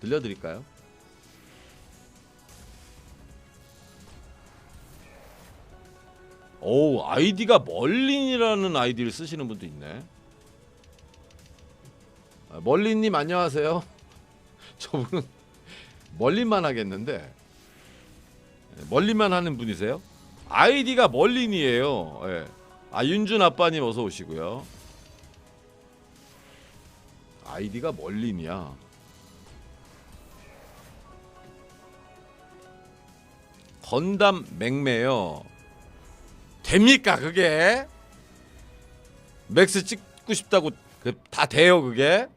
들려드릴까요? 오 아이디가 멀린이라는 아이디를 쓰시는 분도 있네. 아, 멀린님 안녕하세요. 저분은 멀린만 하겠는데 네, 멀린만 하는 분이세요? 아이디가 멀린이에요. 예. 아 윤준 아빠님 어서 오시고요. 아이디가 멀린이야. 건담 맹매요. 됩니까 그게? 맥스 찍고 싶다고 그 다 돼요 그게?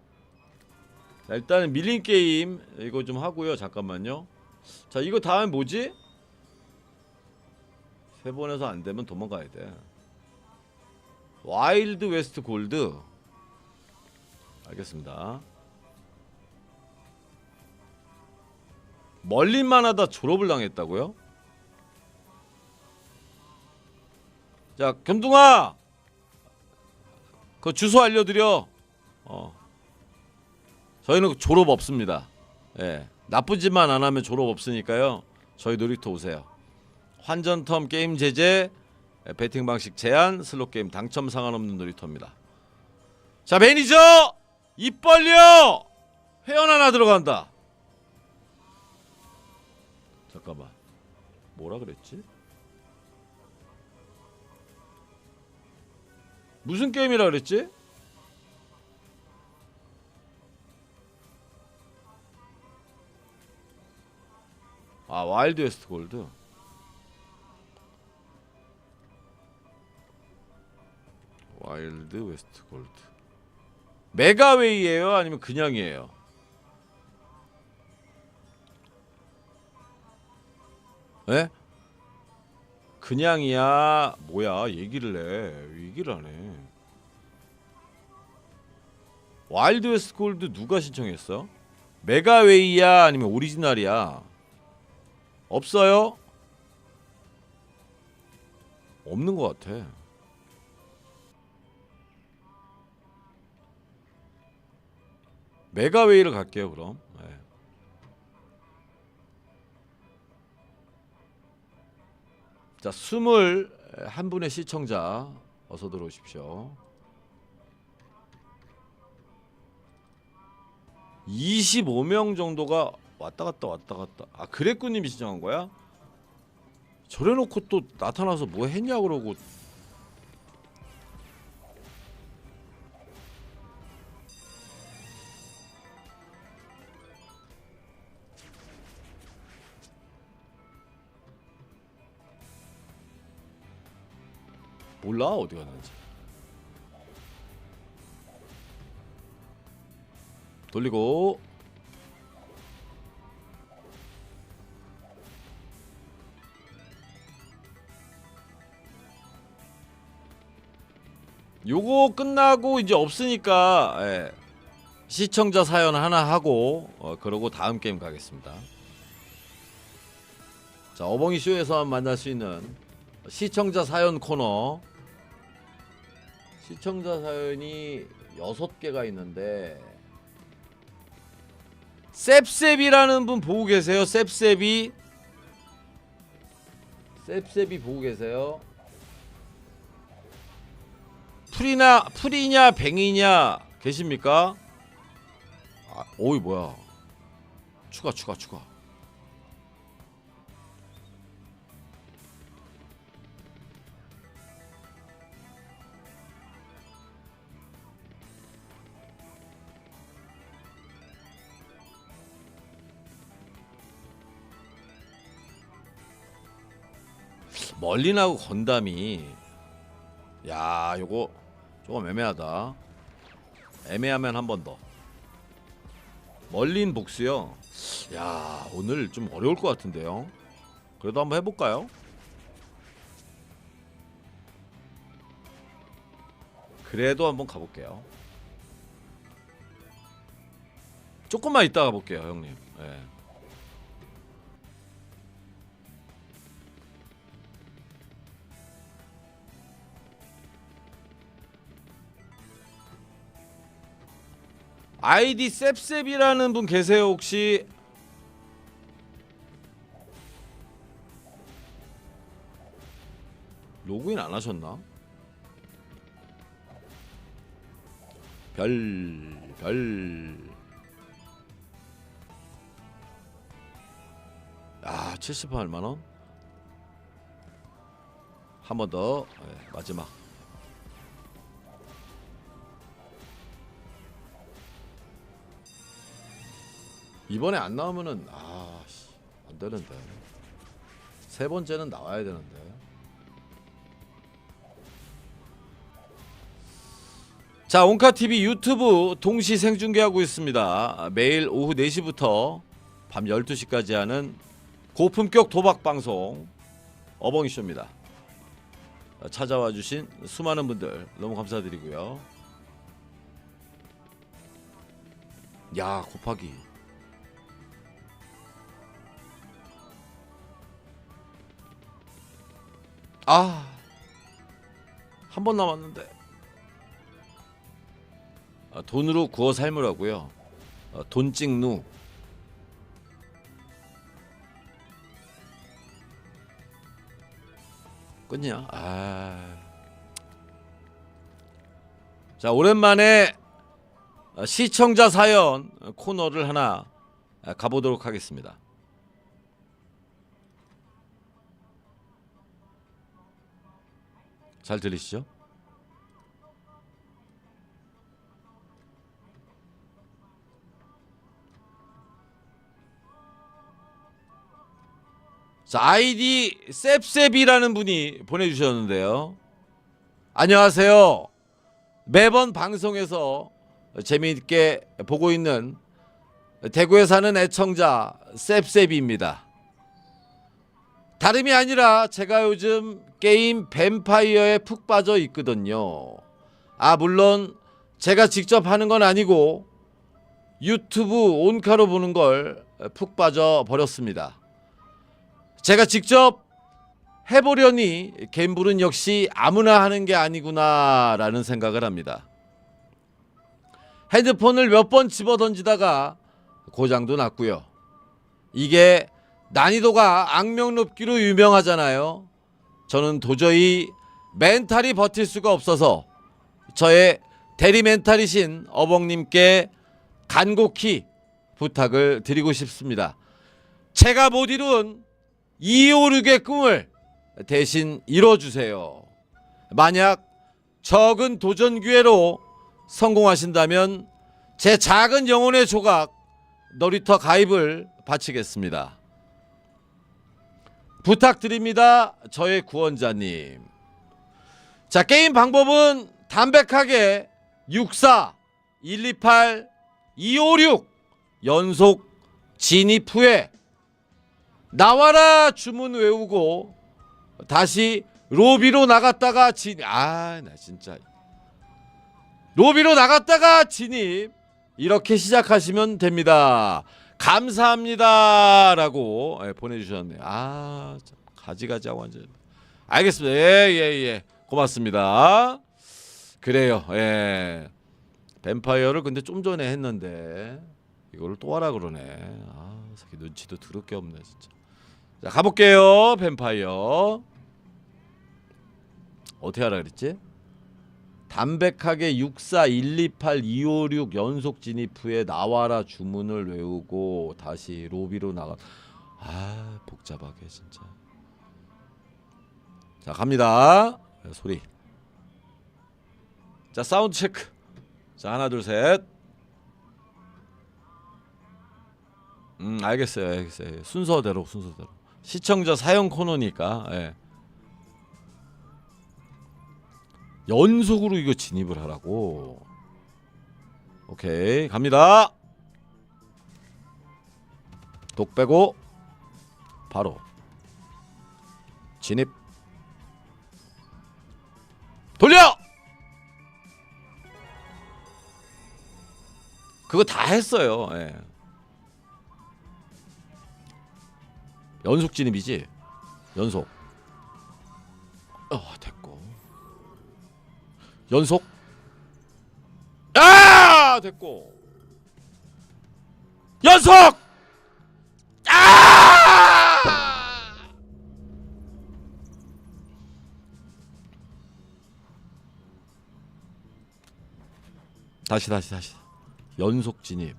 자, 일단은 밀린 게임 이거 좀 하고요. 잠깐만요. 자 이거 다음에 뭐지? 세 번에서 안 되면 도망가야 돼. 와일드 웨스트 골드. 알겠습니다. 멀린만 하다 졸업을 당했다고요? 자, 겸둥아. 그 주소 알려드려. 어. 저희는 졸업 없습니다. 예. 나쁘지만 안 하면 졸업 없으니까요. 저희 놀이터 오세요. 환전텀 게임 제재, 예, 배팅 방식 제한, 슬롯 게임 당첨 상관없는 놀이터입니다. 자, 매니저 입 벌려. 회원 하나 들어간다. 잠깐만. 뭐라 그랬지? 무슨 게임이라 그랬지? 아 와일드 웨스트 골드. 와일드 웨스트 골드. 메가웨이예요? 아니면 그냥이에요? 예? 그냥이야. 뭐야? 얘기를 해. 얘기를 안해 와일드 웨스트 골드 누가 신청했어? 메가웨이야 아니면 오리지널이야 없어요? 없는 것 같아 메가웨이를 갈게요 그럼 네. 자, 스물 한 분의 시청자 어서 들어오십시오. 25명 정도가 왔다 갔다 왔다 갔다. 아, 그랬구님이 신청한 거야? 저래 놓고 또 나타나서 뭐 했냐 그러고 몰라 어디 갔는지. 돌리고 요거 끝나고 이제 없으니까 예. 시청자 사연 하나 하고 어, 그러고 다음 게임 가겠습니다. 자 어벙이 쇼에서 만날 수 있는 시청자 사연 코너 시청자 사연이 여섯 개가 있는데 셉셉이라는 분 보고 계세요? 셉셉이 셉셉이 보고 계세요? 풀이나 풀이냐 뱅이냐 계십니까? 아, 오이 뭐야? 추가 추가 추가. 멀린하고 건담이 야 요거 조금 애매하다. 애매하면 한 번 더. 멀린 복수요? 야 오늘 좀 어려울 것 같은데요? 그래도 한번 해볼까요? 그래도 한번 가볼게요. 조금만 이따 가 볼게요 형님. 예. 아이디 셉셉이라는 분 계세요 혹시? 로그인 안 하셨나? 별, 별. 아, 78만 원? 한 번 더. 네, 마지막. 이번에 안 나오면은 아, 씨, 안 되는데. 세 번째는 나와야 되는데. 자, 온카 TV 유튜브 동시 생중계하고 있습니다. 매일 오후 4시부터 밤 12시까지 하는 고품격 도박 방송 어벙이 쇼입니다. 찾아와 주신 수많은 분들 너무 감사드리고요. 야, 곱하기 아, 한 번 남았는데. 아, 돈으로 구워 삶으라고요. 어, 돈 찍누. 끝이야. 아. 자 오랜만에 어, 시청자 사연 코너를 하나 아, 가보도록 하겠습니다. 잘 들리시죠? 자, 아이디 셉셉이라는 분이 보내주셨는데요. 안녕하세요. 매번 방송에서 재미있게 보고 있는 대구에 사는 애청자 셉셉입니다. 다름이 아니라 제가 요즘 게임 뱀파이어에 푹 빠져 있거든요. 아, 물론 제가 직접 하는 건 아니고 유튜브 온카로 보는 걸 푹 빠져 버렸습니다. 제가 직접 해보려니 갬블은 역시 아무나 하는 게 아니구나라는 생각을 합니다. 핸드폰을 몇 번 집어 던지다가 고장도 났고요. 이게 난이도가 악명 높기로 유명하잖아요. 저는 도저히 멘탈이 버틸 수가 없어서 저의 대리 멘탈이신 어벙님께 간곡히 부탁을 드리고 싶습니다. 제가 못 이룬 256의 꿈을 대신 이뤄주세요. 만약 적은 도전 기회로 성공하신다면 제 작은 영혼의 조각 놀이터 가입을 바치겠습니다. 부탁드립니다. 저의 구원자님. 자, 게임 방법은 담백하게 64 128 256 연속 진입 후에 나와라 주문 외우고 다시 로비로 나갔다가 진입 아 나 진짜 로비로 나갔다가 진입 이렇게 시작하시면 됩니다 감사합니다라고 예, 보내주셨네요. 아 참, 가지가지하고 완전 알겠습니다. 예예 예. 고맙습니다. 그래요. 예. 뱀파이어를 근데 좀 전에 했는데 이거를 또 하라 그러네. 아 새끼 눈치도 더럽게 없네 진짜. 자 가볼게요 뱀파이어. 어떻게 하라 그랬지? 담백하게 64 128 256 연속 진입 후에 나와라 주문을 외우고 다시 로비로 나가. 아 복잡하게 진짜. 자 갑니다. 소리. 자 사운드 체크. 자 하나 둘 셋. 음 알겠어요 알겠어요. 순서대로 순서대로. 시청자 사연 코너니까 예. 연속으로 이거 진입을 하라고. 오케이 갑니다. 독 빼고 바로 진입. 돌려! 그거 다 했어요. 예. 연속 진입이지? 연속. 어 연속? 아! 됐고. 연속! 아! 다시 다시 다시. 연속 진입.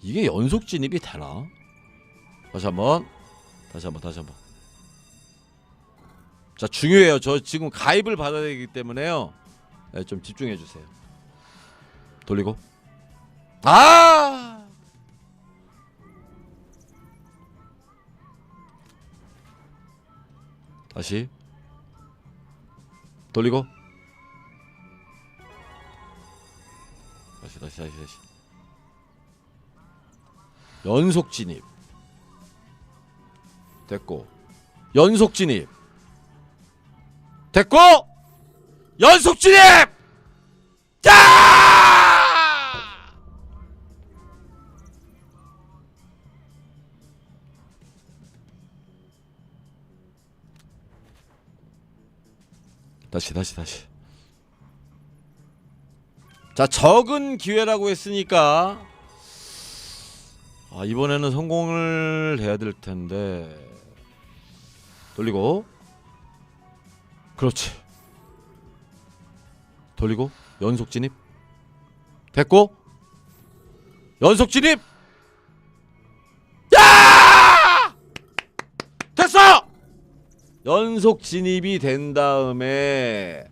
이게 연속 진입이 되나? 다시 한번 다시 한번 다시 한번 자 중요해요. 저 지금 가입을 받아야 되기 때문에요. 네, 좀 집중해 주세요. 돌리고. 아! 다시. 돌리고. 다시 다시 다시 다시. 연속 진입. 됐고. 연속 진입 됐고 연속 진입! 자! 다시 다시 다시. 자 적은 기회라고 했으니까 아 이번에는 성공을 해야 될 텐데. 돌리고 그렇지. 돌리고 연속 진입. 됐고. 연속 진입! 야! 됐어! 연속 진입이 된 다음에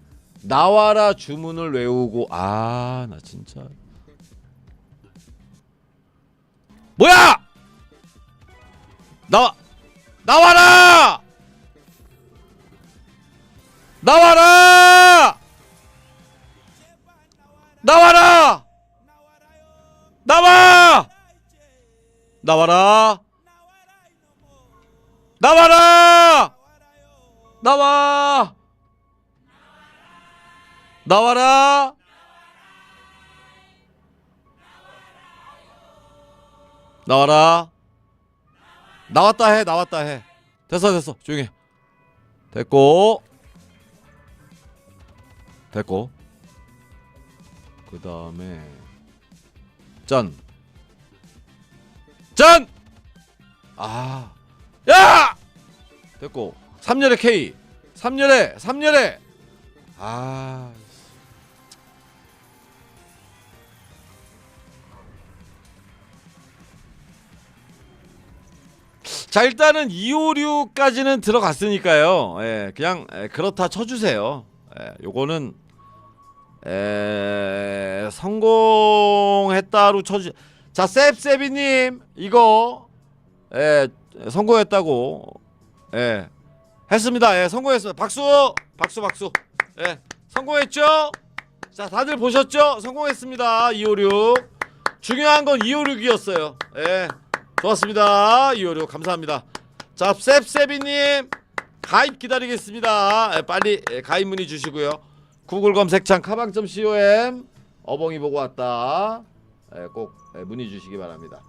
나와라 주문을 외우고 아 나 진짜. 뭐야! 나와 나와라 나와라! 나와라! 나와! 나와라! 나와라! 나와! 나와라! 나와라! 나왔다 해 나왔다 해. 됐어 됐어. 조용히 해. 됐고 됐고 그 다음에 짠 짠! 아, 야! 됐고 3열의 K 3열의 3열의 아 자 일단은 256까지는 들어갔으니까요. 예, 그냥 예, 그렇다 쳐주세요. 예, 요거는 에, 성공했다로 쳐주. 자 셉셉이님 이거 예, 성공했다고 예, 했습니다. 예, 성공했습니다. 박수, 박수, 박수. 예, 성공했죠? 자 다들 보셨죠? 성공했습니다. 256 중요한 건 256이었어요. 예. 좋았습니다. 256 감사합니다. 자, 셉셉이님 가입 기다리겠습니다. 예, 빨리 예, 가입 문의 주시고요. 구글 검색창 카방.com 어벙이 보고 왔다. 예, 꼭 예, 문의 주시기 바랍니다.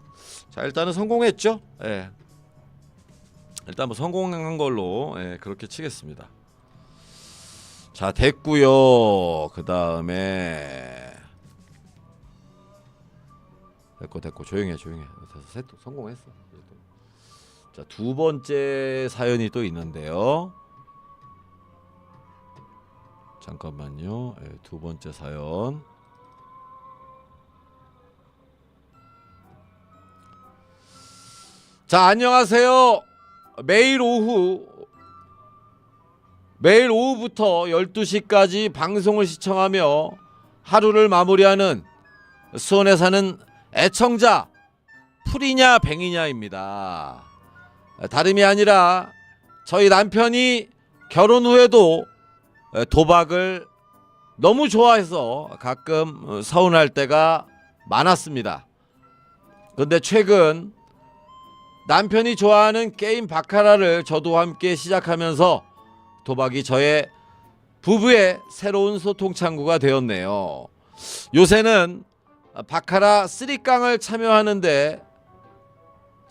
자, 일단은 성공했죠. 예. 일단 뭐 성공한 걸로 예, 그렇게 치겠습니다. 자, 됐고요. 그 다음에 됐고 됐고 조용해 조용해 성공했어 자두 번째 사연이 또 있는데요 잠깐만요. 예, 두 번째 사연. 자 안녕하세요. 매일 오후 매일 오후부터 12시까지 방송을 시청하며 하루를 마무리하는 수원에 사는 애청자 풀이냐 뱅이냐입니다. 다름이 아니라 저희 남편이 결혼 후에도 도박을 너무 좋아해서 가끔 서운할 때가 많았습니다. 근데 최근 남편이 좋아하는 게임 바카라를 저도 함께 시작하면서 도박이 저의 부부의 새로운 소통 창구가 되었네요. 요새는 바카라 3강을 참여하는데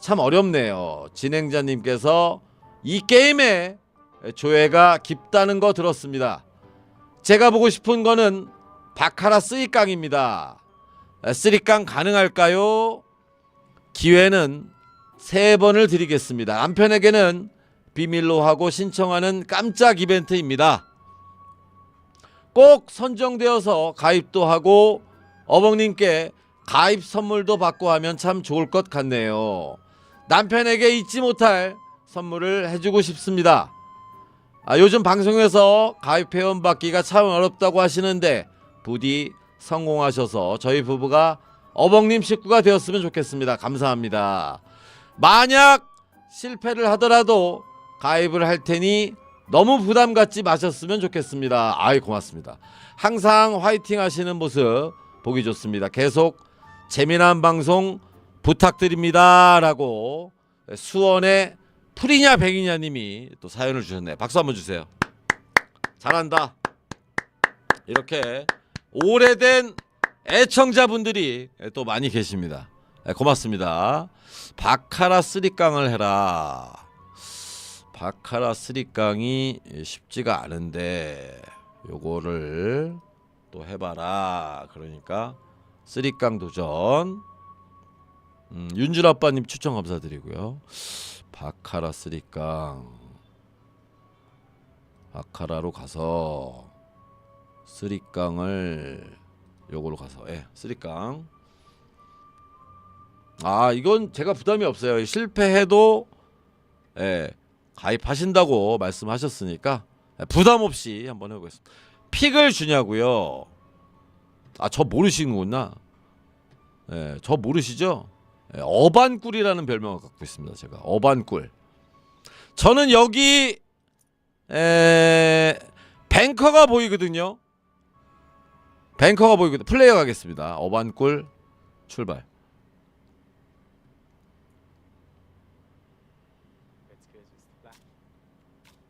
참 어렵네요. 진행자님께서 이 게임에 조회가 깊다는 거 들었습니다. 제가 보고 싶은 거는 바카라 3강입니다. 에, 쓰리깡 가능할까요? 기회는 세 번을 드리겠습니다. 남편에게는 비밀로 하고 신청하는 깜짝 이벤트입니다. 꼭 선정되어서 가입도 하고 어벙님께 가입 선물도 받고 하면 참 좋을 것 같네요. 남편에게 잊지 못할 선물을 해주고 싶습니다. 아, 요즘 방송에서 가입 회원 받기가 참 어렵다고 하시는데 부디 성공하셔서 저희 부부가 어벙님 식구가 되었으면 좋겠습니다. 감사합니다. 만약 실패를 하더라도 가입을 할 테니 너무 부담 갖지 마셨으면 좋겠습니다. 아이 고맙습니다. 항상 화이팅 하시는 모습 보기 좋습니다. 계속 재미난 방송 부탁드립니다라고 수원의 프리냐 백이냐 님이 또 사연을 주셨네요. 박수 한번 주세요. 잘한다. 이렇게 오래된 애청자분들이 또 많이 계십니다. 네, 고맙습니다. 바카라 쓰리깡을 해라. 바카라 쓰리깡이 쉽지가 않은데 요거를 또 해봐라. 그러니까 쓰리깡 도전. 음, 윤준 아빠님 추천 감사드리고요. 바카라 쓰리깡. 바카라로 가서 쓰리깡을 요거로 가서 예, 쓰리깡. 아, 이건 제가 부담이 없어요. 실패해도 예, 가입하신다고 말씀하셨으니까 예, 부담 없이 한번 해보겠습니다. 픽을 주냐고요? 아, 저 모르시는구나. 예, 저 모르시죠? 예, 어반꿀이라는 별명을 갖고 있습니다. 제가 어반꿀. 저는 여기 에, 뱅커가 보이거든요. 뱅커가 보이거든. 플레이어 가겠습니다. 어반꿀 출발.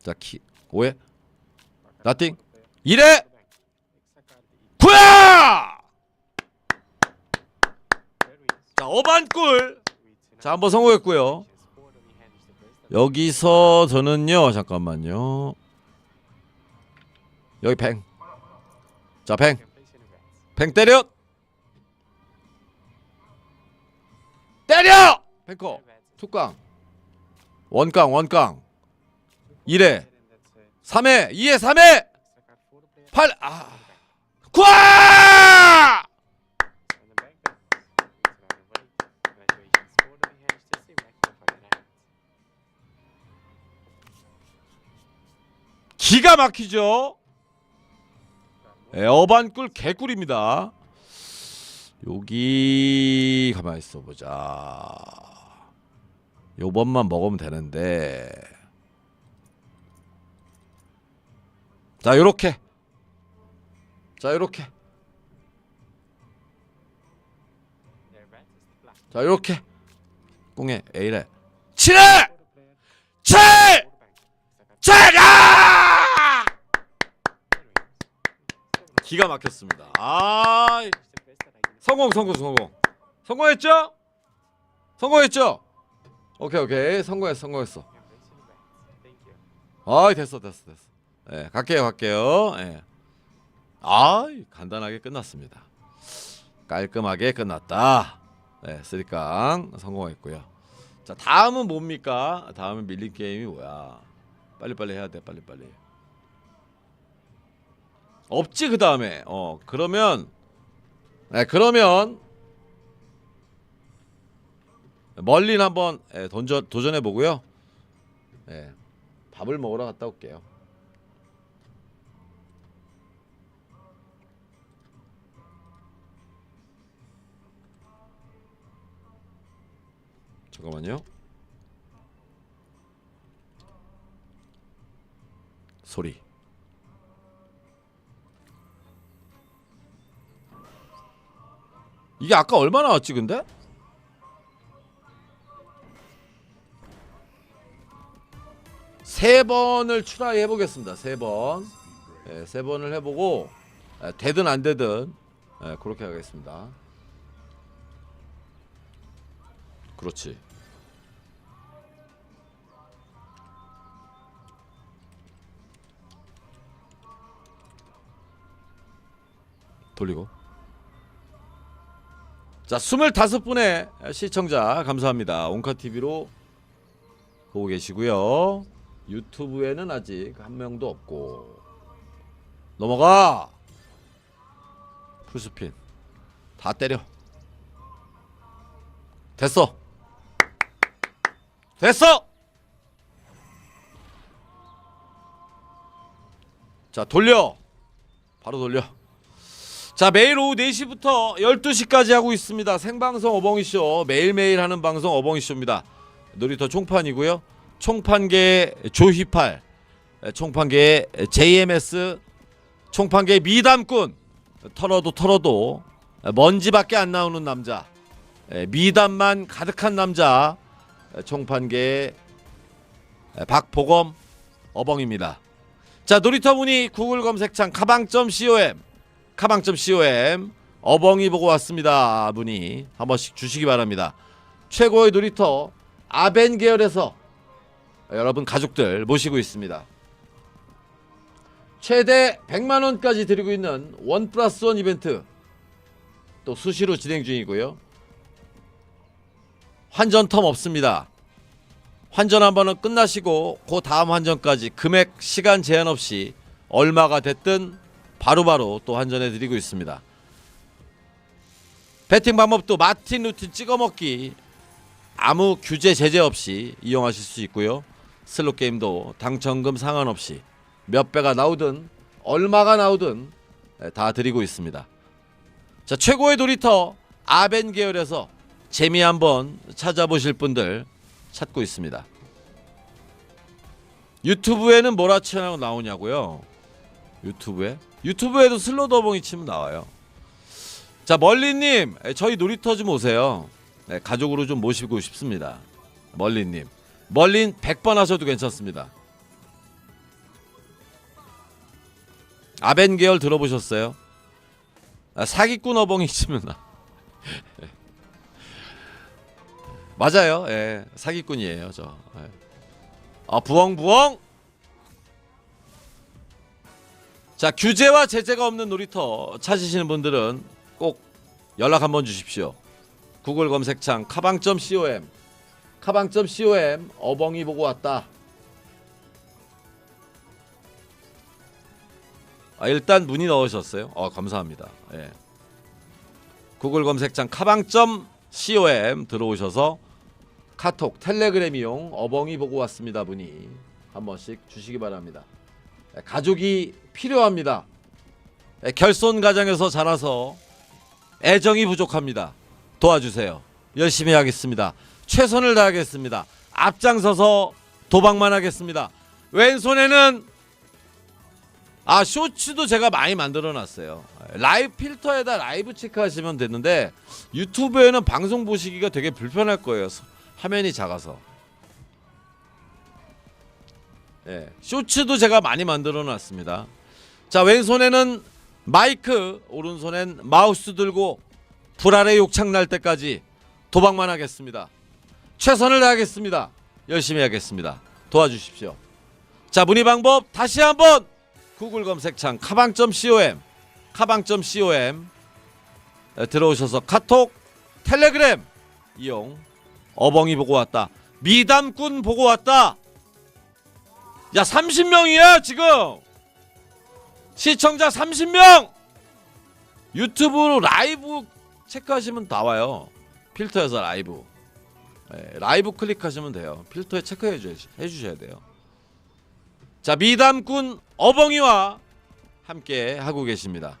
자, 키 5회 나띵 1회 구야! 자, 어반꿀. 자, 한번 성공했고요. 여기서 저는요. 잠깐만요. 여기 뱅. 뱅 때려. 때려! 뱅커. 투깡. 원깡, 원깡. 1회. 3회. 2회, 3회. 8. 아. 구아! 기가 막히죠? 에어반꿀 개꿀입니다. 여기 가만히 있어 보자. 요번만 먹으면 되는데. 자, 요렇게. 자, 요렇게. 자, 요렇게. 꽁에 A래. 7회! 7! 7! 아! 기가 막혔습니다. 아, 성공, 성공, 성공. 성공했죠? 성공했죠? 오케이, 오케이. 성공했어, 성공했어. 아이, 됐어, 됐어, 됐어. 예, 갈게요, 갈게요. 예. 아, 간단하게 끝났습니다. 깔끔하게 끝났다. 네, 쓰리깡 성공했고요. 자, 다음은 뭡니까? 다음은 밀린 게임이 뭐야? 빨리빨리 해야 돼, 빨리빨리. 없지 그 다음에. 어, 그러면, 네, 그러면 멀린 한번 예, 도전 도전해 보고요. 예, 밥을 먹으러 갔다 올게요. 잠깐만요. 소리. 이게 아까 얼마 나왔지 근데? 세 번을 트라이 해보겠습니다. 세 번. 예, 세 번을 해보고 예, 되든 안 되든 예, 그렇게 하겠습니다. 그렇지. 돌리고 자, 25분의 시청자 감사합니다. 온카 TV로 보고 계시고요. 유튜브에는 아직 한 명도 없고. 넘어가. 풀스핀. 다 때려. 됐어. 됐어. 자, 돌려. 바로 돌려. 자 매일 오후 4시부터 12시까지 하고 있습니다. 생방송 어벙이쇼. 매일매일 하는 방송 어벙이쇼입니다. 놀이터 총판이고요. 총판계 조휘팔 총판계 JMS 총판계 미담꾼. 털어도 털어도 먼지밖에 안 나오는 남자. 미담만 가득한 남자. 총판계 박보검 어벙입니다. 자 놀이터 문의 구글 검색창 카방.com 카방.com 어벙이 보고 왔습니다 문의 한 번씩 주시기 바랍니다. 최고의 놀이터 아벤 계열에서 여러분 가족들 모시고 있습니다. 최대 100만원까지 드리고 있는 원 플러스 원 이벤트 또 수시로 진행 중이고요. 환전 텀 없습니다. 환전 한 번은 끝나시고 그 다음 환전까지 금액 시간 제한 없이 얼마가 됐든 바로바로 또 환전해 드리고 있습니다. 배팅 방법도 마틴 루틴 찍어 먹기 아무 규제 제재 없이 이용하실 수 있고요. 슬롯 게임도 당첨금 상관없이 몇 배가 나오든 얼마가 나오든 다 드리고 있습니다. 자 최고의 놀이터 아벤 계열에서 재미 한번 찾아보실 분들 찾고 있습니다. 유튜브에는 뭐라 치라고 나오냐고요? 유튜브에? 유튜브에도 슬로 더봉이 치면 나와요. 자 멀리님 저희 놀이터 좀 오세요. 네, 가족으로 좀 모시고 싶습니다. 멀리님 멀린 100번 하셔도 괜찮습니다. 아벤 계열 들어보셨어요? 아, 사기꾼 어벙이 치면 나. 맞아요. 예, 사기꾼이에요 저. 예. 아 부엉부엉. 자 규제와 제재가 없는 놀이터 찾으시는 분들은 꼭 연락 한번 주십시오. 구글 검색창 카방.com 카방.com 어벙이 보고 왔다. 아, 일단 문의 넣으셨어요. 어, 감사합니다. 예. 구글 검색창 카방.com 들어오셔서 카톡, 텔레그램 이용 어벙이 보고 왔습니다. 문의 한 번씩 주시기 바랍니다. 예, 가족이 필요합니다. 예, 결손 가정에서 자라서 애정이 부족합니다. 도와주세요. 열심히 하겠습니다. 최선을 다하겠습니다. 앞장서서 도박만 하겠습니다. 왼손에는 아 쇼츠도 제가 많이 만들어 놨어요. 라이브 필터에다 라이브 체크하시면 되는데 유튜브에는 방송 보시기가 되게 불편할 거예요. 화면이 작아서. 예, 쇼츠도 제가 많이 만들어 놨습니다. 자, 왼손에는 마이크, 오른손엔 마우스 들고 불 아래 욕창 날 때까지 도박만 하겠습니다. 최선을 다하겠습니다. 열심히 하겠습니다. 도와주십시오. 자, 문의 방법 다시 한번 구글 검색창 카방.com 카방.com 에 들어오셔서 카톡, 텔레그램 이용 어벙이 보고 왔다. 미담꾼 보고 왔다. 야 30명이야 지금 시청자 30명! 유튜브로 라이브 체크하시면 나와요. 필터에서 라이브. 네, 라이브 클릭하시면 돼요. 필터에 체크해 주, 해주셔야 돼요. 자 미담꾼 어벙이와 함께 하고 계십니다.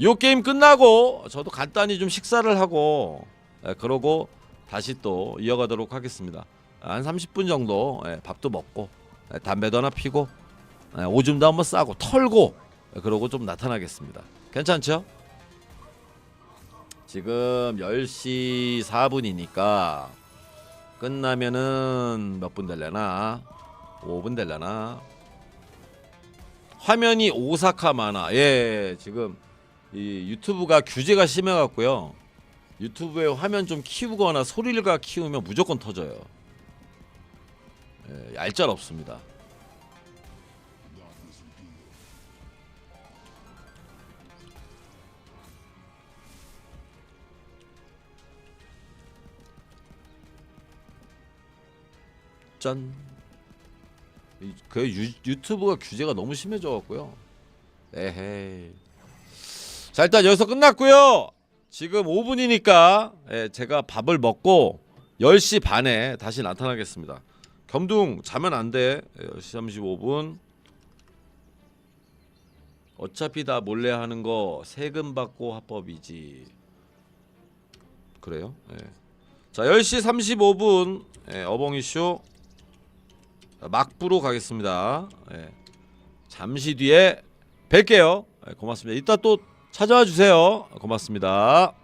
요 게임 끝나고 저도 간단히 좀 식사를 하고 예, 그러고 다시 또 이어가도록 하겠습니다. 한 30분 정도 예, 밥도 먹고 예, 담배도 하나 피고 예, 오줌도 한번 싸고 털고 예, 그러고 좀 나타나겠습니다. 괜찮죠? 지금 10시 4분이니까 끝나면은 몇 분 될려나? 5분 될려나? 화면이 오사카 만화. 예, 지금 이 유튜브가 규제가 심해 갖고요. 유튜브에 화면 좀 키우거나 소리가 키우면 무조건 터져요. 예, 얄짤 없습니다. 짠. 이- 그 유, 유튜브가 규제가 너무 심해져 갖고요. 에헤이. 자 일단 여기서 끝났고요. 지금 5분이니까 예, 제가 밥을 먹고 10시 반에 다시 나타나겠습니다. 겸둥 자면 안 돼. 예, 10시 35분. 어차피 다 몰래 하는 거 세금 받고 합법이지. 그래요? 예. 자 10시 35분 예, 어벙이 쇼 막부로 가겠습니다. 예. 잠시 뒤에 뵐게요. 예, 고맙습니다. 이따 또 찾아와 주세요. 고맙습니다.